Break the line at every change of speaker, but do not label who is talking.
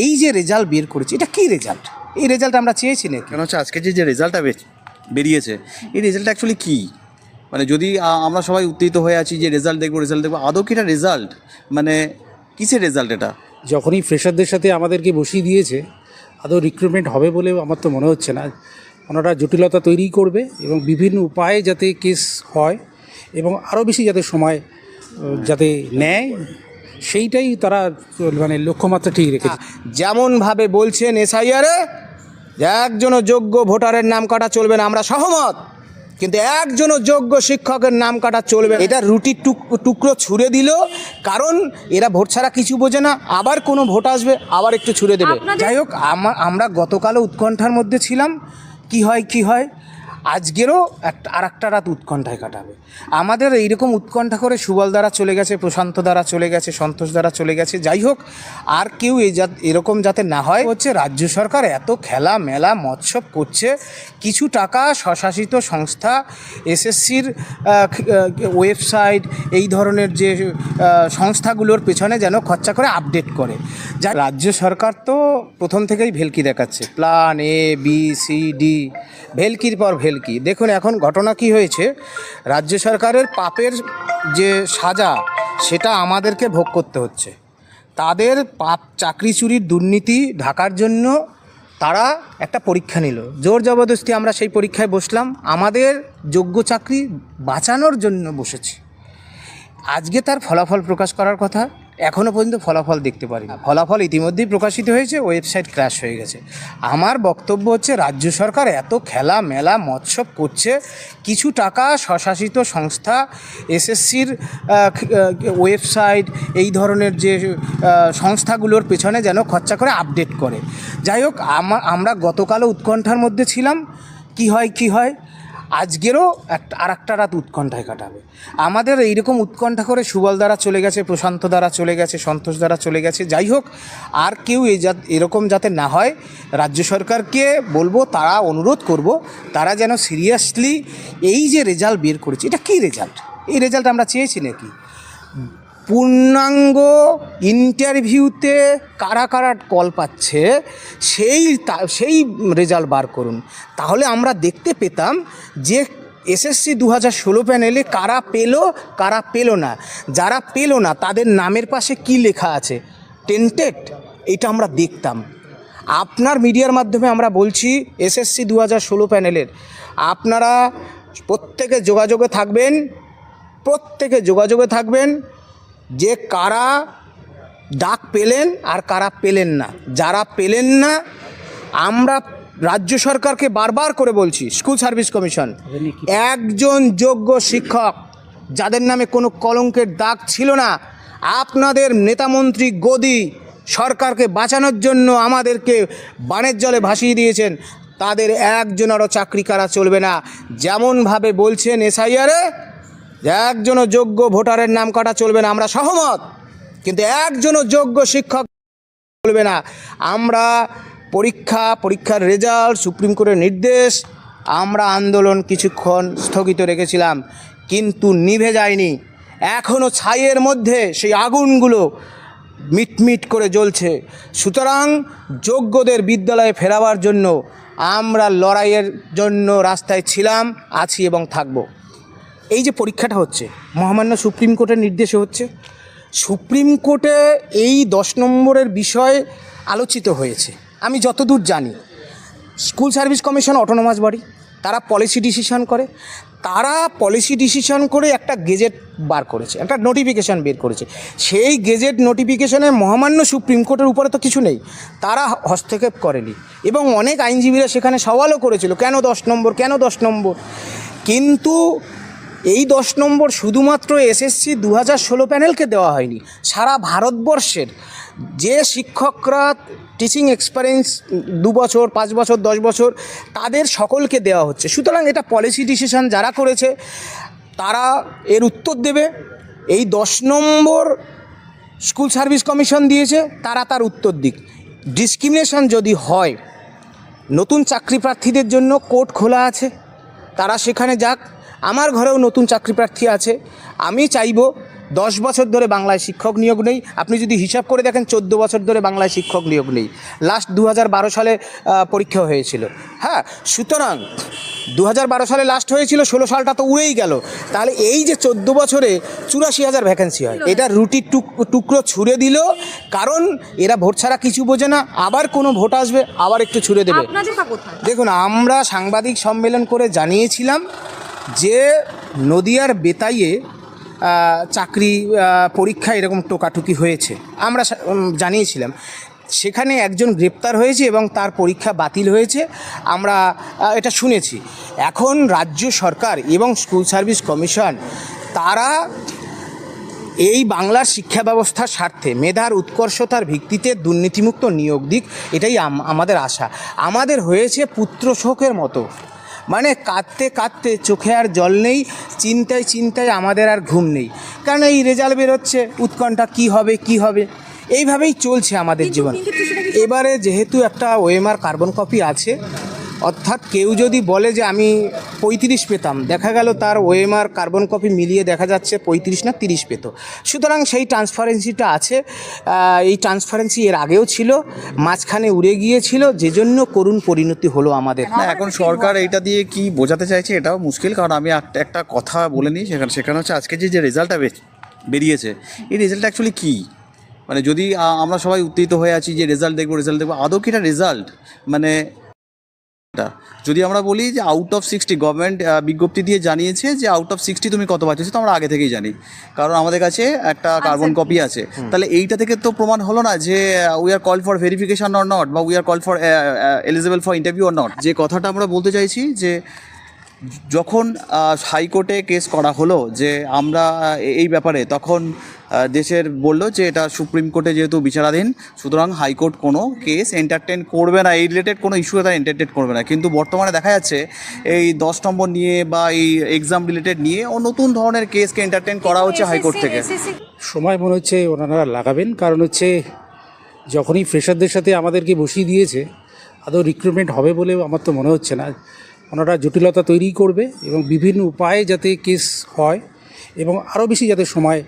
এই যে রেজাল্ট বের করেছে এটা কি রেজাল্ট এই রেজাল্ট আমরা চেয়েছি নাকি?
কেন হচ্ছে আজকে যে যে রেজাল্টটা বেরিয়েছে এই রেজাল্টটা অ্যাকচুয়ালি কী? মানে যদি আমরা সবাই উত্তেজিত হয়ে আছি যে রেজাল্ট দেখব রেজাল্ট দেখব আদৌ কি এটা রেজাল্ট মানে কিসের রেজাল্ট এটা?
যখনই ফ্রেশারদের সাথে আমাদেরকে বসিয়ে দিয়েছে আদৌ রিক্রুটমেন্ট হবে বলে আমার তো মনে হচ্ছে না। ওনারা জটিলতা তৈরি করবে এবং বিভিন্ন উপায়ে যাতে কেস হয় এবং আরও বেশি যাতে সময় যাতে নেয়। সেইটাই তারা মানে লক্ষ্যমাত্রা ঠিক রেখেছে।
যেমনভাবে বলছেন এসআইআরে একজনও যোগ্য ভোটারের নাম কাটা চলবে না আমরা সহমত। কিন্তু একজনও যোগ্য শিক্ষকের নাম কাটা চলবে না। এটা রুটির টুক টুকরো ছুঁড়ে দিল কারণ এরা ভোট ছাড়া কিছু বোঝে না। আবার কোনো ভোট আসবে আবার একটু ছুঁড়ে দেবে। যাই হোক আমা- আমরা গতকালও উৎকণ্ঠার মধ্যে ছিলাম। কি হয় কি হয়? আজকেরও একটা আর একটা রাত উৎকণ্ঠায় কাটাবে। আমাদের এইরকম উৎকণ্ঠা করে সুবল দ্বারা চলে গেছে, প্রশান্ত দ্বারা চলে গেছে, সন্তোষ দ্বারা চলে গেছে, যাই হোক, আর কেউ এই জাত এরকম যাতে না হয়, হচ্ছে রাজ্য সরকার এত খেলা, মেলা, মৎসব করছে, কিছু টাকা স্বশাসিত সংস্থা, এসএসসির ওয়েবসাইট, এই ধরনের যে সংস্থাগুলোর পেছনে যেন খরচা করে আপডেট করে। যা রাজ্য সরকার তো প্রথম থেকেই ভেলকি দেখাচ্ছে। Plan A, B, C, D, ভেলকির পর ভেলকি। দেখুন, এখন ঘটনা কি হয়েছে? রাজ্য সরকারের পাপের যে সাজা, সেটা আমাদেরকে ভোগ করতে হচ্ছে। তাদের পাপ চাকরি চুরির দুর্নীতি ঢাকার জন্য তারা একটা পরীক্ষা নিল। জোর জবরদস্তি আমরা সেই পরীক্ষায় বসলাম। আমাদের যোগ্য চাকরি বাঁচানোর জন্য বসেছি। আজকে তার ফলাফল প্রকাশ করার কথা। এখনও পর্যন্ত ফলাফল দেখতে পারি না ফলাফল ইতিমধ্যেই প্রকাশিত হয়েছে, ওয়েবসাইট ক্র্যাশ হয়ে গেছে। আমার বক্তব্য হচ্ছে, রাজ্য সরকার এত খেলা, মেলা, মৎসব করছে, কিছু টাকা স্বশাসিত সংস্থা, এসএসসির ওয়েবসাইট, এই ধরনের যে সংস্থাগুলোর পেছনে যেন খরচা করে আপডেট করে। যাই হোক, আমা- আমরা গতকালও উৎকণ্ঠার মধ্যে ছিলাম। কি হয় কি হয়? আজকেরও একটা আর একটা রাত উৎকণ্ঠায় কাটাবে। আমাদের এইরকম উৎকণ্ঠা করে সুবল দ্বারা চলে গেছে, প্রশান্ত দ্বারা চলে গেছে, সন্তোষ দ্বারা চলে গেছে, যাই হোক, আর কেউ এই যা এরকম যাতে না হয়, রাজ্য সরকারকে বলব, তারা অনুরোধ করব, তারা যেন সিরিয়াসলি এই যে রেজাল্ট বের করেছে, এটা কি রেজাল্ট এই রেজাল্ট আমরা চেয়েছি নাকি? পূর্ণাঙ্গ ইন্টারভিউতে কারা কারা কল পাচ্ছে, সেই সেই রেজাল্ট বার করুন। তাহলে আমরা দেখতে পেতাম যে এসএসসি দু হাজার ষোলো প্যানেলে কারা পেল কারা পেল না। যারা পেল না, তাদের নামের পাশে কি লেখা আছে? টেন্টেড এটা আমরা দেখতাম। আপনার মিডিয়ার মাধ্যমে আমরা বলছি এসএসসি দু হাজার ষোলো প্যানেলের আপনারা প্রত্যেকে যোগাযোগে থাকবেন, প্রত্যেকে যোগাযোগে থাকবেন। যে কারা ডাক পেলেন আর কারা পেলেন না। যারা পেলেন না, আমরা রাজ্য সরকারকে বারবার করে বলছি, স্কুল সার্ভিস কমিশন, একজন যোগ্য শিক্ষক, যাদের নামে কোনো কলঙ্কের দাগ ছিল না, আপনাদের নেতামন্ত্রী গদি সরকারকে বাঁচানোর জন্য আমাদেরকে বানের জলে ভাসিয়ে দিয়েছেন, তাদের একজনেরও চাকরি কারা চলবে না। যেমনভাবে বলছেন এসআইআরে একজনও যোগ্য ভোটারের নাম কাটা চলবে না, আমরা সহমত। কিন্তু একজনও যোগ্য শিক্ষক চলবে না। আমরা পরীক্ষা, পরীক্ষার রেজাল্ট, সুপ্রিম কোর্টের নির্দেশ, আমরা আন্দোলন কিছুক্ষণ স্থগিত রেখেছিলাম, কিন্তু নিভে যায়নি। এখনও ছাইয়ের মধ্যে সেই আগুনগুলো মিটমিট করে জ্বলছে। সুতরাং যোগ্যদের বিদ্যালয়ে ফেরাবার জন্য আমরা লড়াইয়ের জন্য রাস্তায় ছিলাম, আছি এবং থাকব। এই যে পরীক্ষাটা হচ্ছে, মহামান্য সুপ্রিম কোর্টের নির্দেশে হচ্ছে, সুপ্রিম কোর্টে এই দশ নম্বরের বিষয় আলোচিত হয়েছে। আমি যতদূর জানি, school service commission autonomous body তারা পলিসি ডিসিশন করে, তারা পলিসি ডিসিশন করে একটা গেজেট বার করেছে, একটা নোটিফিকেশান বের করেছে। সেই গেজেট নোটিফিকেশনে মহামান্য সুপ্রিম কোর্টের উপরে তো কিছু নেই, তারা হস্তক্ষেপ করেনি। এবং অনেক আইনজীবীরা সেখানে সওয়ালও করেছিল, কেন দশ নম্বর, কেন দশ নম্বর? কিন্তু এই দশ নম্বর শুধুমাত্র এসএসসি দু হাজার ষোলো প্যানেলকে দেওয়া হয়নি, সারা ভারতবর্ষের। যে শিক্ষকরা টিচিং এক্সপিরিয়েন্স দু বছর, পাঁচ বছর, দশ বছর, তাদের সকলকে দেওয়া হচ্ছে। সুতরাং এটা পলিসি ডিসিশন যারা করেছে, তারা এর উত্তর দেবে। এই দশ নম্বর স্কুল সার্ভিস কমিশন দিয়েছে, তারা তার উত্তর দিক। ডিসক্রিমিনেশন যদি হয়, নতুন চাকরি প্রার্থীদের জন্য কোর্ট খোলা আছে, তারা সেখানে যাক। আমার ঘরেও নতুন চাকরি প্রার্থী আছে। আমি চাইব দশ বছর ধরে বাংলায় শিক্ষক নিয়োগ নেই। আপনি যদি হিসাব করে দেখেন চোদ্দ বছর ধরে বাংলায় শিক্ষক নিয়োগ নেই। লাস্ট দু হাজার বারো সালে পরীক্ষা হয়েছিল। হ্যাঁ সুতরাং দু হাজার বারো সালে লাস্ট হয়েছিল ষোলো সালটা তো উড়েই গেল। তাহলে এই যে চোদ্দ বছরে চুরাশি হাজার ভ্যাকেন্সি হয়। এটা রুটির টুক টুকরো ছুঁড়ে দিল। কারণ এরা ভোট ছাড়া কিছু বোঝে না। আবার কোনো ভোট আসবে আবার একটু ছুঁড়ে দেবে। দেখুন আমরা সাংবাদিক সম্মেলন করে জানিয়েছিলাম যে নদিয়ার বেতাইয়ে চাকরি পরীক্ষা এরকম টোকাটুকি হয়েছে। আমরা জানিয়েছিলাম। সেখানে একজন গ্রেপ্তার হয়েছে এবং তার পরীক্ষা বাতিল হয়েছে। আমরা এটা শুনেছি। এখন রাজ্য সরকার এবং স্কুল সার্ভিস কমিশন, তারা এই বাংলার শিক্ষা ব্যবস্থার স্বার্থে মেধার উৎকর্ষতার ভিত্তিতে দুর্নীতিমুক্ত নিয়োগ দিক, এটাই আমাদের আশা। আমাদের হয়েছে পুত্র শোকের মতো। মানে কাঁদতে কাঁদতে চোখে আর জল নেই চিন্তায় চিন্তায় আমাদের আর ঘুম নেই। কারণ এই রেজাল্ট বেরোচ্ছে উৎকণ্ঠা কি হবে কি হবে? এইভাবেই চলছে আমাদের জীবন। এবারে যেহেতু একটা ওএমআর কার্বন কপি আছে অর্থাৎ কেউ যদি বলে যে আমি পঁয়ত্রিশ পেতাম, দেখা গেল তার ওএমআর কার্বন কপি মিলিয়ে দেখা যাচ্ছে পঁয়ত্রিশ না তিরিশ পেত। সুতরাং সেই ট্রান্সপারেন্সিটা আছে। এই ট্রান্সপারেন্সি এর আগেও ছিল, মাঝখানে উড়ে গিয়েছিল যে জন্য করুণ পরিণতি হলো আমাদের।
এখন সরকার এইটা দিয়ে কি বোঝাতে চাইছে এটাও মুশকিল, কারণ আমি একটা কথা বলে নিই, সেখানে সেখানে হচ্ছে আজকে যে যে রেজাল্টটা বেরিয়েছে, এই রেজাল্ট অ্যাকচুয়ালি কী? মানে যদি আমরা সবাই উত্তেজিত হয়ে আছি যে রেজাল্ট দেখব রেজাল্ট দেখব, আদৌ কি এটা রেজাল্ট? মানে এটা যদি আমরা বলি যে আউট অফ সিক্সটি গভর্নমেন্ট বিজ্ঞপ্তি দিয়ে জানিয়েছে যে আউট অফ সিক্সটি তুমি কত পাচ্ছ তো আমরা আগে থেকেই জানি। কারণ আমাদের কাছে একটা কার্বন কপি আছে। তাহলে এইটা থেকে তো প্রমাণ হলো না যে we are call for verification or not বা we are call for eligible for interview or not যে কথাটা আমরা বলতে চাইছি যে যখন হাইকোর্টে কেস করা হলো যে আমরা এই ব্যাপারে তখন দেশের বলল যে এটা সুপ্রিম কোর্টে যেহেতু বিচারাধীন সুতরাং হাইকোর্ট কোনো কেস এন্টারটেন করবে না এই রিলেটেড কোনো ইস্যু তারা এন্টারটেন করবে না। কিন্তু বর্তমানে দেখা যাচ্ছে এই দশ নম্বর নিয়ে বা এই এক্সাম রিলেটেড নিয়ে ও নতুন ধরনের কেসকে এন্টারটেন করা হচ্ছে হাইকোর্ট থেকে।
সময় মনে হচ্ছে ওনারা লাগাবেন কারণ হচ্ছে যখনই ফ্রেশারদের সাথে আমাদেরকে বসিয়ে দিয়েছে আদৌ রিক্রুটমেন্ট হবে বলে আমার তো মনে হচ্ছে না। ওনারা জটিলতা তৈরি করবে এবং বিভিন্ন উপায়ে যাতে কেস হয় এবং আরও বেশি যাতে সময়